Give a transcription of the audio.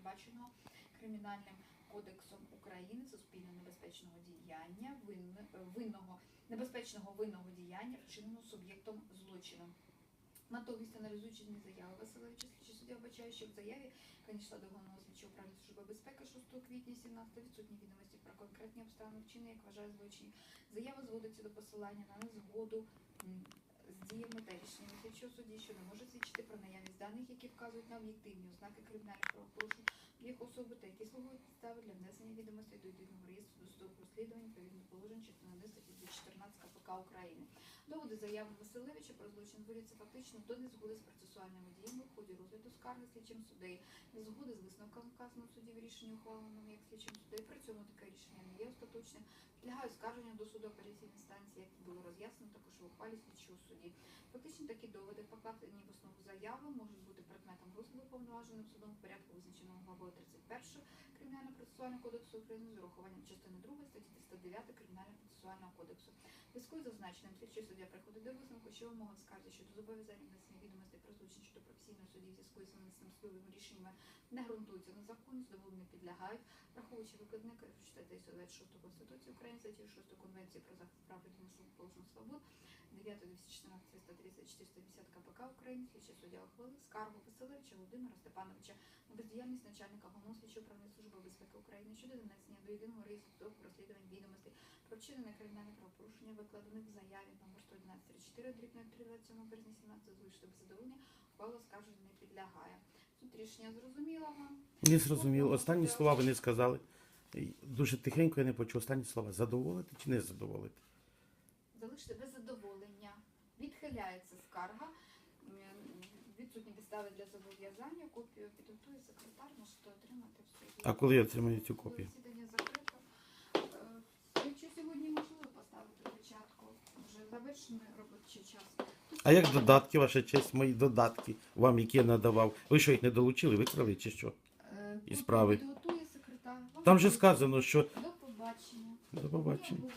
передбаченого Кримінальним кодексом України суспільно небезпечного діяння винного небезпечного винного діяння, вчиненого суб'єктом злочину. Натомість, аналізуючи зміст заяви Василевича, слідчий суддя вбачає, що в заяві, яка надійшла до головного слідчого управління Служби безпеки 6 квітня 17 відсутні відомості про конкретні обставини вчинення, як вважає злочинів. Заява зводиться до посилання на незгоду з діями та рішеннями слідчого судді, що не може свідчити про наявність даних, які вказують на об'єктивні ознаки кримінальних правопорушень їх особи та які слугують підстави для внесення відомостей до єдиного реєстру досудових розслідувань відповідно положень частини 1 статті 214 КПК України. Доводи заяви Василевича про злочин зводяться фактично до незгоди з процесуальними діями в ході розгляду скарги слідчим суддею, незгоди з висновком вказаного в суді в рішенні як слідчим суддею. При цьому таке рішення не є остаточним, підлягають скарженню до суду апеляційної станції, як було роз'яснено також в ухвалі слідчого судді. Фактично такі доводи, покладені в основу заяви, можуть бути предметом розгляду повноваженим судом в порядку визначеного главою 31 Кримінально-процесуального кодексу України з урахуванням частини 2 статті 309 Кримінально-процесуального кодексу. Зв'язку з зазначеним слідчий суддя приходить до висновку, що вимога скарзі щодо зобов'язання внесення відомостей про злочин щодо професійної судді в зв'язку з винесеним судовими рішеннями не ґрунтуються на законі, здобув не підлягають, враховуючи викладника статті 126 Конституції України, статті 6 Конвенції про захист прав людини положень свобод, 9 214 130 450 КПК України, слідчий суддя ухвалив скаргу Василевича Володимира Степановича на бездіяльність начальника головного слідчого управління Служби безпеки України щодо донесення до єдиного реєстру розслідувань відомостей про вчинене кримінальне правопорушення, викладених в заяві номер 11134 дріб 327 березня 17 залишити без задоволення, ухвала скарження не підлягає. Тут рішення зрозуміло. Не зрозуміло. Останні слова ви не сказали. Дуже тихенько я не почув. Останні слова. Задоволити чи не задоволити? Залишити без задоволення. Відхиляється скарга. Відсутні підстави для зобов'язання. Копію підготує секретар, можете отримати в суді. А коли я отримаю цю копію? Засідання закрито. Е, Якщо сьогодні можливо поставити початку, вже завершений робочий час. А як додатки, ваша честь, мої додатки вам, які я надавав? Ви що їх не долучили, викрали чи що? Е, І справи. Підготує секретар. Вам Там же сказано, що До побачення. до побачення.